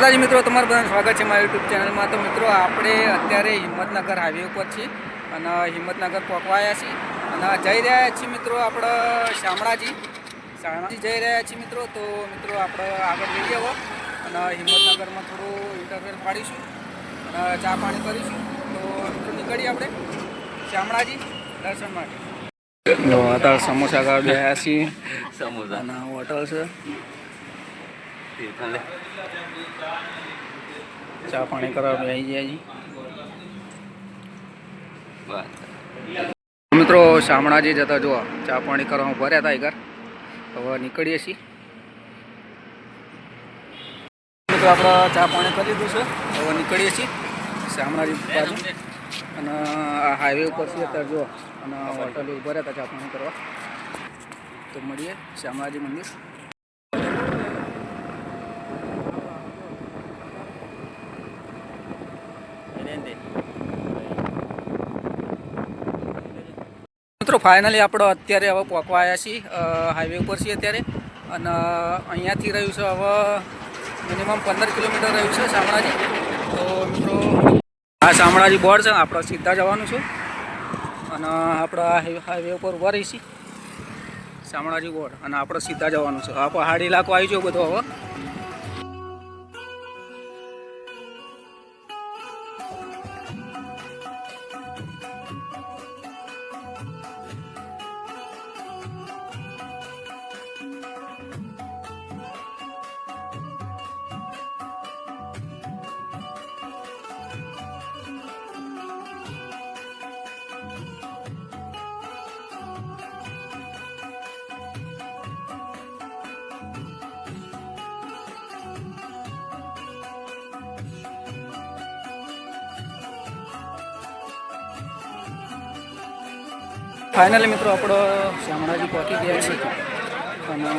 માતાજી મિત્રો તમારું બધાનું સ્વાગત છે મારા યુટ્યુબ ચેનલમાં. તો મિત્રો આપણે અત્યારે હિંમતનગર હાઈવે ઉપર છીએ અને હિંમતનગર પહોંચવાયા છીએ અને જઈ રહ્યા છીએ મિત્રો આપણે શામળાજી. શામળાજી જઈ રહ્યા છીએ મિત્રો તો મિત્રો આપણે આગળ લઈ આવો અને હિંમતનગરમાં થોડું ઇન્ટરવેલ પાડીશું અને ચા પાણી કરીશું. તો મિત્રો નીકળીએ આપણે શામળાજી દર્શન માટે. અત્યારે સમોસા ગયા છીએ. સમોસા. અને હોટલ છે. ચા પાણી કરવા છીએ મિત્રો શામળાજી જતા જો ચા પાણી કરવા ભર્યા હતા ઘર હવે નીકળીએ છીએ. મિત્રો આપણે ચા પાણી કરી દીધું છે. હવે નીકળીએ છીએ શામળાજી બાજુ. અને આ હાઈવે ઉપર છીએ અત્યારે જો અને હોટલ ભર્યા હતા ચા પાણી કરવા. તો મળીએ શામળાજી મંદિર મિત્રો ફાઇનલી આપણો અત્યારે હવે પહોંચવા આવ્યા છીએ હાઈવે ઉપર છીએ અત્યારે. અને અહીંયાથી રહ્યું છે હવે મિનિમમ પંદર કિલોમીટર રહ્યું છે શામળાજી. તો મિત્રો, આ શામળાજી બોર્ડ છે, આપણે સીધા જવાનું છે. અને આપણે હાઈવે ઉપર ઊભા રહીશી. શામળાજી બોર્ડ. અને આપણે સીધા જવાનું છે. આ પહાડી ઇલાકો આવી ગયો બધો હવે. ફાઇનલી મિત્રો આપણો શામળાજી પહોંચી ગયા છે. અને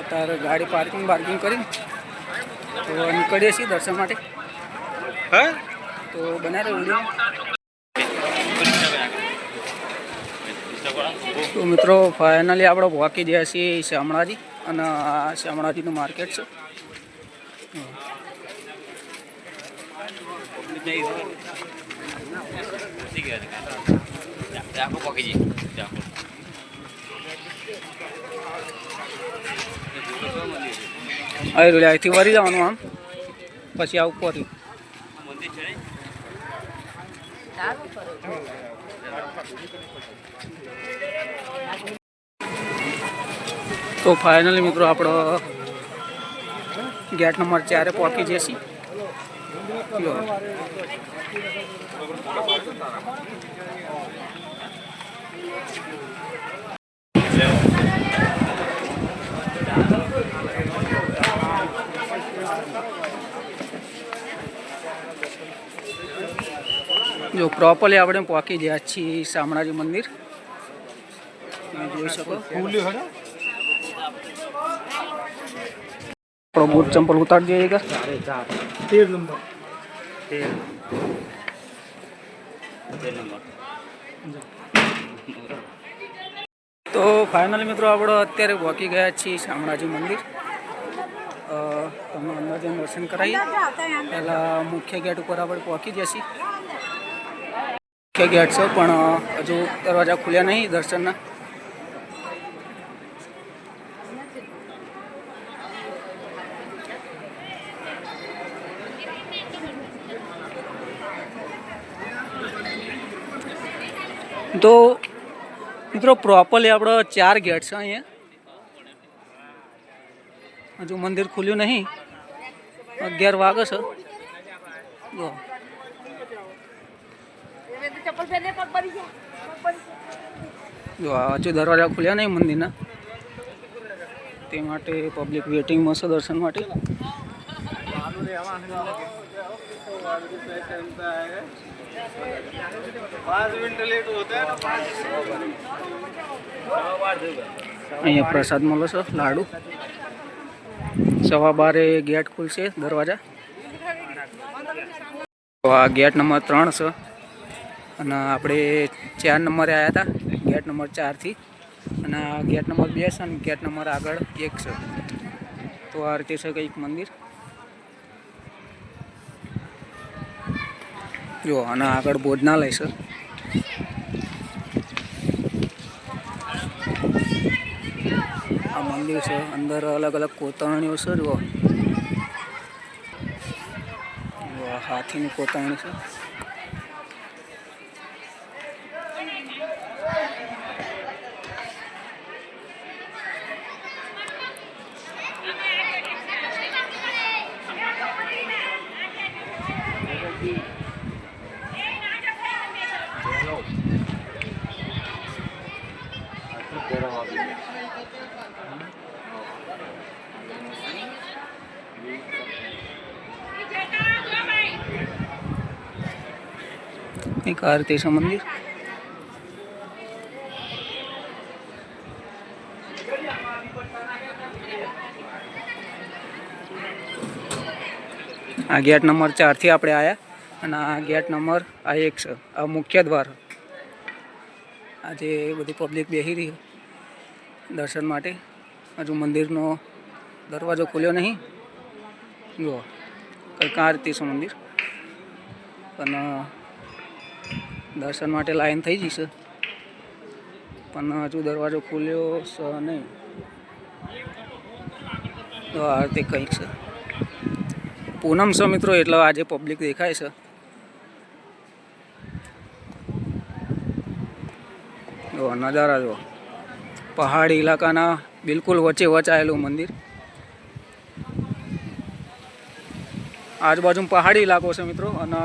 અત્યારે ગાડી પાર્કિંગ પાર્કિંગ કરીને તો નીકળીએ છીએ દર્શન માટે. હા? તો બનાવે વીડિયો. તો મિત્રો ફાઇનલી આપણે પહોંચી ગયા છીએ શામળાજી. અને આ શામળાજીનું માર્કેટ છે. જઈએ આખો અહીંથી વળી જવાનું આમ. પછી આવું ને તો ફાઇનલી મિત્રો આપણો ગેટ નંબર ચારે પહોંચી જશે. યો. જો પ્રોપરલી આપણે પહોંચી ગયા છીએ શામળાજી મંદિર. તમે જોઈ શકો. આપણો બૂટ ચંપલ ઉતારી દઈએ એક તેર નંબર. તેર તો ફાઇનલી મિત્રો આપણે અત્યારે વોકી ગયા છીએ શામળાજી મંદિર. તમને અંદર દર્શન કરાવીએ. પહેલાં મુખ્ય ગેટ ઉપર આપણે પહોંચી જઈએ મુખ્ય ગેટ છે, પણ હજુ દરવાજા ખુલ્યા નહીં દર્શનના. તો મિત્રો પ્રોપરલી આપણો ચાર ગેટ છે અહીંયા. હજુ મંદિર ખુલ્યું નહીં. અગિયાર વાગે છે. જો. હજુ દરવાજા ખુલ્યા નહીં મંદિરના. તે માટે પબ્લિક વેટિંગમાં છે દર્શન માટે. અહીંયા પ્રસાદ મળે છે, લાડુ. સવા બારે ગેટ ખુલશે દરવાજા. તો આ ગેટ નંબર ત્રણ છે. અને આપણે ચાર નંબરે આવ્યા હતા, ગેટ નંબર ચારથી અને ગેટ નંબર બે છે અને ગેટ નંબર આગળ એક છે. તો આ રીતે છે કંઈક મંદિર. જો, અને આગળ ભોજનાલય છે. આ મંદિર છે, અંદર અલગ અલગ કોતરણીઓ છે જો હાથીની કોતરણી છે. Thank આરતી છે મંદિર આ ગેટ નંબર ચારથી આપણે આવ્યા અને આ ગેટ નંબર આ એક છે, આ મુખ્ય દ્વાર. આજે બધી પબ્લિક બેસી રહી દર્શન માટે. હજુ મંદિરનો દરવાજો ખુલ્યો નહીં. જુઓ, કંઈક આ છે મંદિર પણ દર્શન માટે લાઈન થઈ જશે પણ હજુ દરવાજો ખુલ્યો છે નહીં. તો આ રીતે કંઈક છે. પૂનમ છે મિત્રો, એટલે આજે પબ્લિક દેખાય છે. જો નજારા જો પહાડી ઇલાકાના બિલકુલ વચ્ચે વચાયેલું મંદિર. આજુબાજુ પહાડી ઇલાકો છે મિત્રો, અને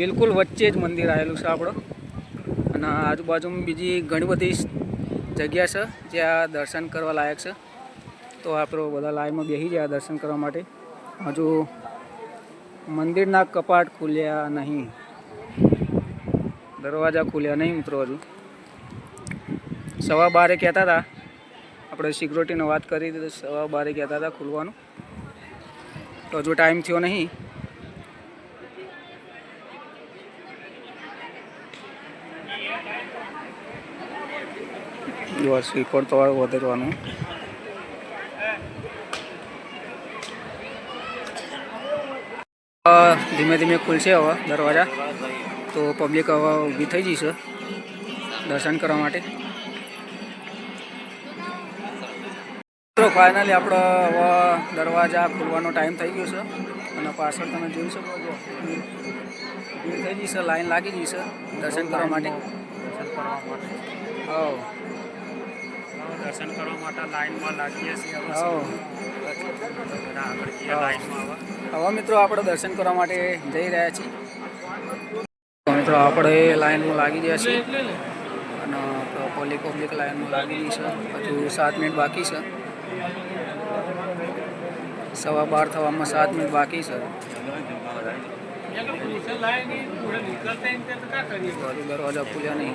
બિલકુલ વચ્ચે જ મંદિર આવેલું છે આપણું. અને આજુબાજુમાં બીજી ઘણી બધી જગ્યા છે જ્યાં દર્શન કરવા લાયક છે. તો આપણો બધા લાઈનમાં બેસી જાય દર્શન કરવા માટે. હજુ મંદિરના કપાટ ખુલ્યા નહીં. દરવાજા ખુલ્યા નહીં મિત્રો હજુ. સવા બારે કહેતા હતા. આપણે સિક્યુરિટીને વાત કરી હતી તો સવા બારે કહેતા હતા ખુલવાનું. તો હજુ ટાઈમ થયો નહીં. જો શ્રીફળ તો વધારવાનું. ધીમે ધીમે ખુલશે હવે દરવાજા. તો પબ્લિક હવે ઊભી થઈ જશે દર્શન કરવા માટે. તો ફાઇનલી આપણો હવે દરવાજા ખુલવાનો ટાઈમ થઈ ગયો છે. અને પાછળ તમે જોઈ શકો છો ભીડ થઈ જશે લાઈન લાગી જશે દર્શન કરવા માટે. હા. દર્શન કરવા માટે લાઈનમાં લાગીએ છીએ હવે મિત્રો આપણે દર્શન કરવા માટે જઈ રહ્યા છીએ. મિત્રો આપણે લાઈનમાં લાગી ગયા છીએ. અને પબ્લિક પબ્લિક લાઈનમાં લાગી ગઈ છે. હજુ સાત મિનિટ બાકી છે. સવા બાર થવામાં સાત મિનિટ બાકી છે. દરવાજા ખુલ્યા નહીં.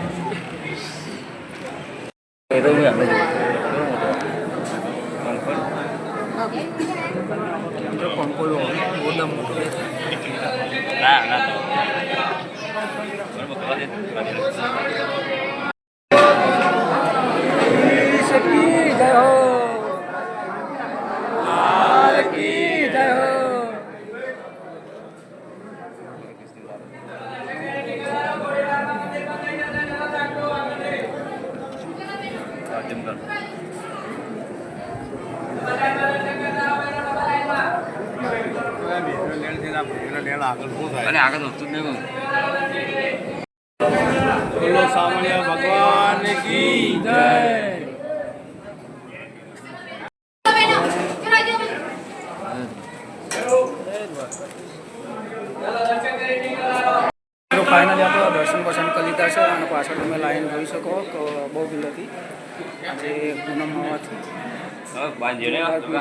બાંધ્યો ને?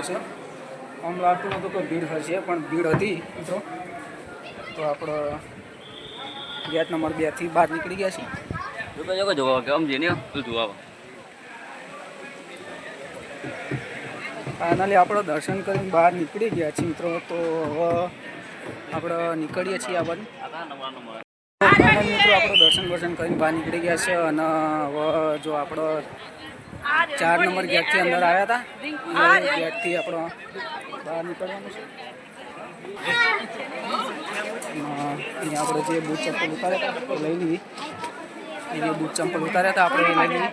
છે. આમ લાગતું નહોતું કે ભીડ હશે પણ ભીડ હતી મિત્રો. તો આપણે ગેટ નંબર બેથી બહાર નીકળી ગયા છીએ. જોવા કે આમ જેને તું જોવા ફાઇનલી આપણે દર્શન કરીને બહાર નીકળી ગયા છીએ મિત્રો. તો હવે આપણે નીકળીએ છીએ આ બાજુ. મિત્રો આપણે દર્શન દર્શન કરીને બહાર નીકળી ગયા છે અને હવે જો આપણે ચાર નંબર ગેટથી અંદર આવ્યા હતા. ગેટથી આપણો બહાર નીકળવાનું છે. અહીંયા આપણે જે બૂટ ચંપલ ઉતાર્યા હતા લઈ લીધી. એ જે બૂટ ચંપલ ઉતાર્યા હતા આપણે લઈ લીધી.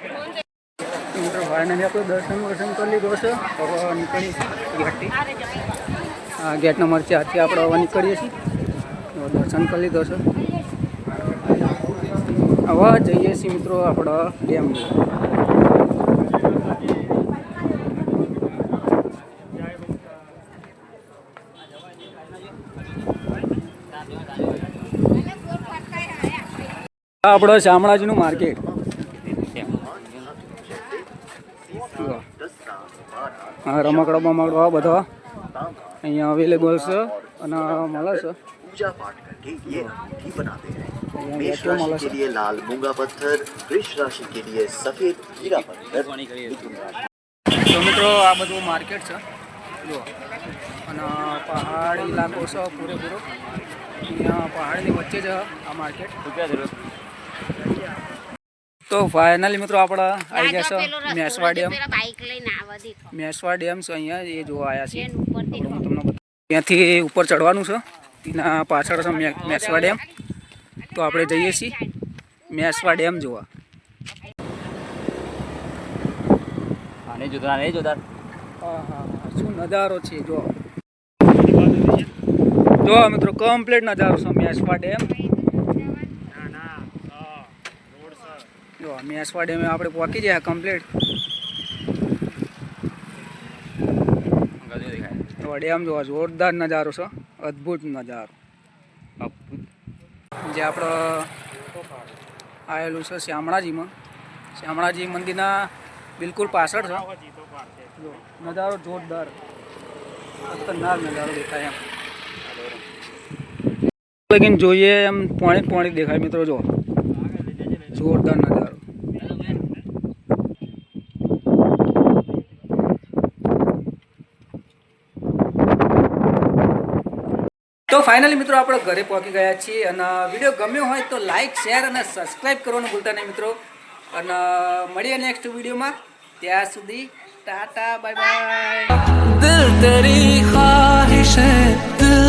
મિત્રો ફાઇનલી આપણે દર્શન દર્શન કરી લીધો છે હવે નીકળી ગેટથી. આ ગેટ નંબર ચારથી આપણે હવે નીકળીએ છીએ. દર્શન કરી લીધો છે હવે જઈએ છીએ મિત્રો આપણા ડેમ આ આપણો શામળાજીનું માર્કેટ જુઓ. હા રમકડો બમકડો આ બધો અહીંયા અવેલેબલ છે અને મળે છે पूजा पाठ करके ये अंगूठी बनाते हैं અહીંયા मेष બેઠો મળે राशि के છે लिए लाल मूंगा पत्थर वृक्ष राशि के लिए सफेद हीरा पत्थर मिथुन राशि તો મિત્રો આ બધું માર્કેટ છે જુઓ અને પહાડી ઇલાકો છે પૂરેપૂરો અહીંયા પહાડની વચ્ચે જ આ માર્કેટ તો ફાઇનલી મિત્રો આપણે આવી ગયા છે મેસવા ડેમ મેસવા ડેમ છે અહીંયા એ જોવા આવ્યા છીએ. હું તમને ત્યાંથી ઉપર ચડવાનું છે. તેના પાછળ છે મેસવા ડેમ તો આપણે જઈએ છીએ મેસવા ડેમ જોવા. આને જોતા નહીં જોતા. હા હા હા. શું નજારો છે જો. જો મિત્રો કમ્પ્લીટ નજારો છે મેસવા ડેમ ના ના હા રોડ સર જો મેસવા ડેમે આપણે પહોંચી જાય કમ્પ્લીટ તો ડેમ જોવા, જોરદાર નજારો છે, અદ્ભુત નજારો. જે આપણો આવેલું છે શ્યામળાજીમાં. શ્યામળાજી મંદિરના બિલકુલ પાછળ છે. જો, નજારો જોરદાર. ખતરનાક નજારો દેખાય એમ. લગીન જોઈએ એમ પોણી પોણી દેખાય મિત્રો, જો. જોરદાર નજારો. તો ફાઇનલી મિત્રો આપણે ઘરે પહોંચી ગયા છીએ અને વીડિયો ગમ્યો હોય તો લાઇક શેર અને સબસ્ક્રાઈબ કરવાનું ભૂલતા નહીં મિત્રો. અને મળીએ નેક્સ્ટ વિડીયોમાં ત્યાં સુધી ટાટા બાય બાય દિલ